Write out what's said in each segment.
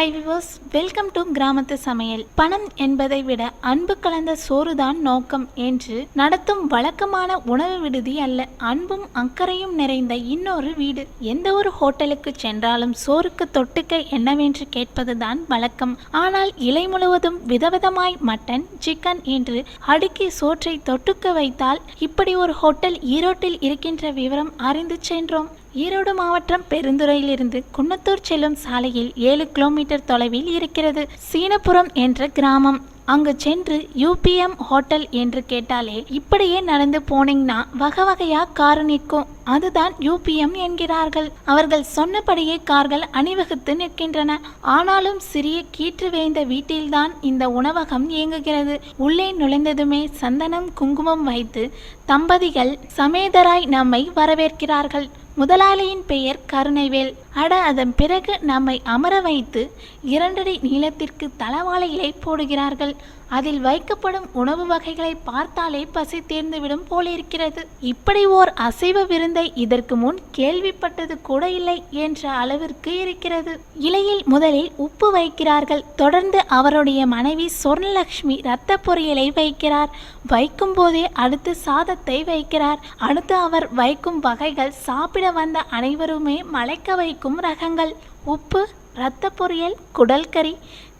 High viewers welcome to கிராமத்து சமையல் பணம் என்பதை விட அன்பு கலந்த சோறுதான் நோக்கம் என்று நடத்தும் வழக்கமான உணவு விடுதி அல்ல அன்பும் அக்கறையும் நிறைந்த இன்னொரு வீடு. எந்த ஒரு ஹோட்டலுக்கு சென்றாலும் சோறுக்கு தொட்டுக்க என்னவென்று கேட்பதுதான் வழக்கம். ஆனால் இலை முழுவதும் விதவிதமாய் மட்டன் சிக்கன் என்று அடுக்கி சோற்றை தொட்டுக்க வைத்தால் இப்படி ஒரு ஹோட்டல் ஈரோட்டில் இருக்கின்ற விவரம் அறிந்து சென்றோம். ஈரோடு மாவட்டம் பெருந்துறையிலிருந்து குன்னத்தூர் செல்லும் சாலையில் ஏழு கிலோமீட்டர் தொலைவில் இருக்கிறது. சீனபுரம் என்ற கிராமம். அங்கு சென்று யூபிஎம் ஹோட்டல் என்று கேட்டாலே இப்படியே நடந்து போனீங்கன்னா வகை வகையா கார் நிற்கும். அதுதான் யூபிஎம் என்கிறார்கள். அவர்கள் சொன்னபடியே கார்கள் அணிவகுத்து நிற்கின்றன. ஆனாலும் சிறிய கீற்று வேய்ந்த வீட்டில்தான் இந்த உணவகம் இயங்குகிறது. உள்ளே நுழைந்ததுமே சந்தனம் குங்குமம் வைத்து தம்பதிகள் சமேதராய் நம்மை வரவேற்கிறார்கள். முதலாளியின் பெயர் கருணைவேல். அட அதன் பிறகு நம்மை அமர வைத்து இரண்டடி நீளத்திற்கு தளவாழ இலை போடுகிறார்கள். அதில் வைக்கப்படும் உணவு வகைகளை பார்த்தாலே பசி தேர்ந்துவிடும் போலிருக்கிறது. இப்படி ஓர் அசைவ விருந்தை இதற்கு முன் கேள்விப்பட்டது கூட இல்லை என்ற அளவிற்கு இருக்கிறது. இலையில் முதலில் உப்பு வைக்கிறார்கள். தொடர்ந்து அவருடைய மனைவி சொர்ணலக்ஷ்மி இரத்த பொரியலை வைக்கிறார். வைக்கும் போதே அடுத்து சாதத்தை வைக்கிறார். அடுத்து அவர் வைக்கும் வகைகள் சாப்பிட வந்த அனைவருமே மலைக்க இருக்கும் ரகங்கள் உப்பு இரத்த பொரியல் குடல் கறி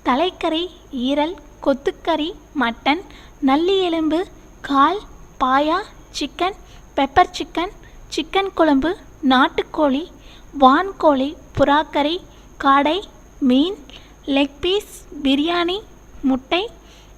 தலைக்கறி ஈரல் கொத்துக்கறி மட்டன் நல்லி எலும்பு கால் paya chicken pepper chicken chicken குழம்பு நாட்டுக்கோழி வான்கோழி புறாக்கறி காடை மீன் லெக் பீஸ் பிரியாணி முட்டை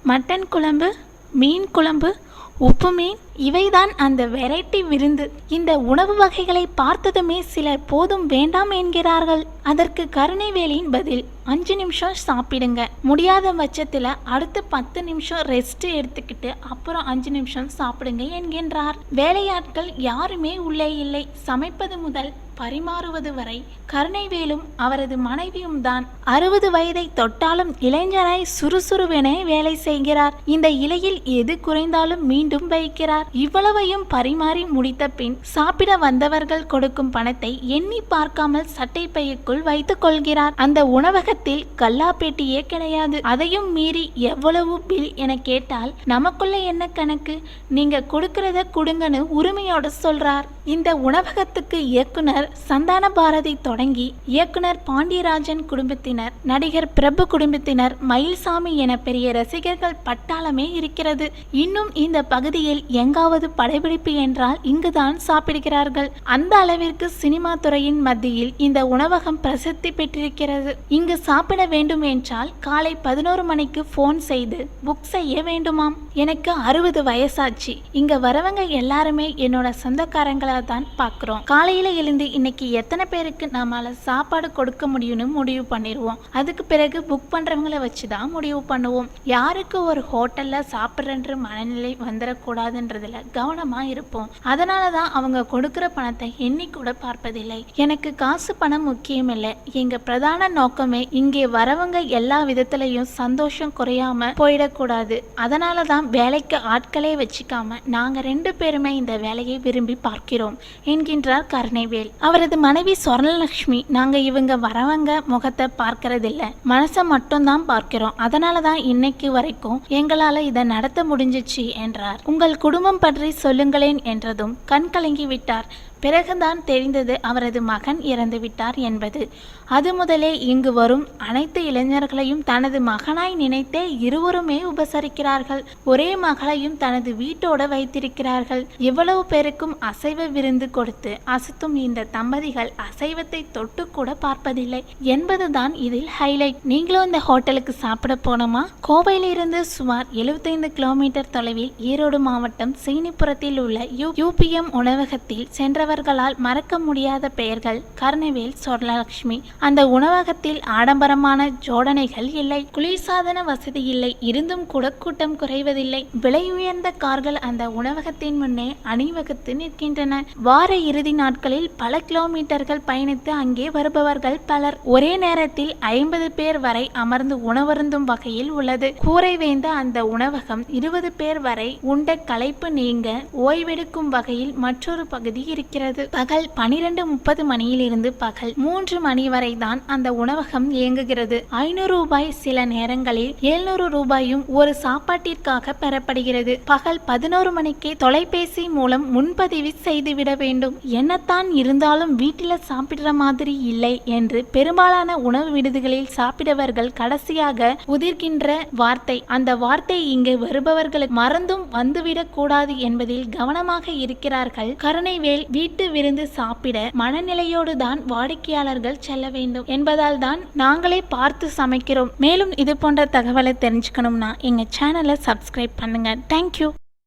மட்டன் குழம்பு மீன் குழம்பு உப்பு மீன் இவைதான் அந்த வெரைட்டி விருந்து. இந்த உணவு வகைகளை பார்த்ததுமே சிலர் போதும் வேண்டாம் என்கிறார்கள். அதற்கு கருணைவேலியின் பதில் அஞ்சு நிமிஷம் சாப்பிடுங்க. முடியாத பட்சத்தில் அடுத்து பத்து நிமிஷம் ரெஸ்ட் எடுத்துக்கிட்டு அப்புறம் அஞ்சு நிமிஷம் சாப்பிடுங்க என்கின்றார். வேலையாட்கள் யாருமே உள்ளே இல்லை. சமைப்பது முதல் பரிமாறுவது வரை கருணைவேலும் அவரது மனைவியும் தான் அறுபது வயதை தொட்டாலும் இளைஞராய் சுறுசுறுவென வேலை செய்கிறார். இந்த இலையில் எது குறைந்தாலும் மீண்டும் வைக்கிறார். இவ்வளவையும் பரிமாறி முடித்த பின் சாப்பிட வந்தவர்கள் கொடுக்கும் பணத்தை எண்ணி பார்க்காமல் சட்டை பையக்குள் வைத்துக் கொள்கிறார். அந்த உணவகத்தில் கல்லாப்பேட்டியே கிடையாது அதையும் மீறி எவ்வளவு பில் என கேட்டால் நமக்குள்ள என்ன கணக்கு? நீங்க கொடுக்கறத கொடுங்கன்னு உரிமையோட சொல்றார். இந்த உணவகத்துக்கு இயக்குனர் சந்தான பாரதி தொடங்கி இயக்குனர் பாண்டியராஜன் குடும்பத்தினர் நடிகர் பிரபு குடும்பத்தினர் மயில்சாமி என பெரிய ரசிகர்கள் பட்டாளமே இருக்கிறது. இன்னும் இந்த பகுதியில் எங்காவது படப்பிடிப்பு என்றால் இங்குதான் சாப்பிடுகிறார்கள். அந்த அளவிற்கு சினிமா துறையின் மத்தியில் இந்த உணவகம் பிரசித்தி பெற்றிருக்கிறது. இங்கு சாப்பிட வேண்டும் என்றால் காலை பதினோரு மணிக்கு ஃபோன் செய்து புக் செய்ய வேண்டுமாம். எனக்கு அறுபது வயசாச்சு. இங்க வரவங்க எல்லாருமே என்னோட சொந்தக்காரங்களா தான் பாக்குறோம் காலையில எழுந்து இன்னைக்கு எத்தனை பேருக்கு நம்மளால சாப்பாடு கொடுக்க முடியும்னு முடிவு பண்ணிடுவோம் அதுக்கு பிறகு புக் பண்றவங்கள வச்சு தான் முடிவு பண்ணுவோம். யாருக்கு ஒரு ஹோட்டல்ல சாப்பிட்றன்ற மனநிலை வந்துடக்கூடாதுன்றதுல கவனமா இருப்போம். அதனால தான் அவங்க கொடுக்கிற பணத்தை எண்ணி கூட பார்ப்பதில்லை. எனக்கு காசு பணம் முக்கியம் இல்லை. எங்க பிரதான நோக்கமே இங்கே வரவங்க எல்லா விதத்திலையும் சந்தோஷம் குறையாம போயிடக்கூடாது. அதனால தான் வேலைக்கு ஆட்களே வச்சுக்காம நாங்க ரெண்டு பேருமே இந்த வேலையை விரும்பி பார்க்கிறோம் என்கின்றார் கருணைவேல். அவரது மனைவி சொர்ணலக்ஷ்மி நாங்க இவங்க வரவங்க முகத்தை பார்க்கறதில்ல. மனசை மட்டும்தான் பார்க்கிறோம். அதனால தான் இன்னைக்கு வரைக்கும் எங்களால இதை நடத்த முடிஞ்சிச்சு என்றார். உங்கள் குடும்பம் பற்றி சொல்லுங்களேன் என்றதும் கண் கலங்கி விட்டார். பிறகுதான் தெரிந்தது அவரது மகன் இறந்துவிட்டார் என்பது. அது முதலே இங்கு வரும். அனைத்து இளைஞர்களையும் தனது மகனாய் நினைத்தே இருவருமே உபசரிக்கிறார்கள். ஒரே மகளையும் தனது வீட்டோட வைத்திருக்கிறார்கள். எவ்வளவு பேருக்கும் அசைவ விருந்து கொடுத்து அசுத்தும் இந்த தம்பதிகள் அசைவத்தை தொட்டு கூட பார்ப்பதில்லை. என்பதுதான் இதில் ஹைலைட் நீங்களும் இந்த ஹோட்டலுக்கு சாப்பிட போனோமா? கோவையிலிருந்து சுமார் எழுபத்தைந்து கிலோமீட்டர் தொலைவில் ஈரோடு மாவட்டம் சீனிப்புரத்தில் உள்ள யூபிஎம் உணவகத்தில் சென்றவர் அவர்களால் மறக்க முடியாத பெயர்கள் கருணவேல் சொர்ணலட்சுமி அந்த உணவகத்தில் ஆடம்பரமான ஜோடனைகள் இல்லை. குளிர்சாதன வசதி இல்லை. இருந்தும் கூட கூட்டம் குறைவதில்லை. விலை உயர்ந்த கார்கள் அந்த உணவகத்தின் முன்னே அணிவகுத்து நிற்கின்றன. வார இறுதி நாட்களில் பல கிலோமீட்டர்கள் பயணித்து அங்கே வருபவர்கள் பலர். ஒரே நேரத்தில் ஐம்பது பேர் வரை அமர்ந்து உணவருந்தும் வகையில் உள்ளது. கூரை வேந்த அந்த உணவகம் இருபது பேர் வரை உண்ட களைப்பு நீங்க ஓய்வெடுக்கும் வகையில் மற்றொரு பகுதி இருக்கிறது. இயங்குகிறது பகல் பனிரெண்டு முப்பது மணியிலிருந்து பகல் மூன்று மணி வரை தான் அந்த உணவகம் இயங்குகிறது. ஐநூறு ரூபாய் சில நேரங்களில் எழுநூறு ரூபாயும் ஒரு சாப்பாட்டிற்காக பெறப்படுகிறது. பகல் பதினோரு மணிக்கு தொலைபேசி மூலம் முன்பதிவு செய்துவிட வேண்டும். என்னத்தான் இருந்தாலும் வீட்டில் சாப்பிடுற மாதிரி இல்லை என்று பெரும்பாலான உணவு விடுதிகளில் சாப்பிடவர்கள் கடைசியாக உதிர்கின்ற வார்த்தை. அந்த வார்த்தை இங்கு வருபவர்களுக்கு மறந்தும் வந்துவிடக் கூடாது என்பதில் கவனமாக இருக்கிறார்கள். கருணைவேல் வீட்டு விருந்து சாப்பிட மனநிலையோடு தான் வாடிக்கையாளர்கள் செல்ல வேண்டும் என்பதால் தான் நாங்களே பார்த்து சமைக்கிறோம். மேலும் இது போன்ற தகவலை தெரிஞ்சுக்கணும்னா எங்க சேனலை சப்ஸ்கிரைப் பண்ணுங்க. தேங்க்யூ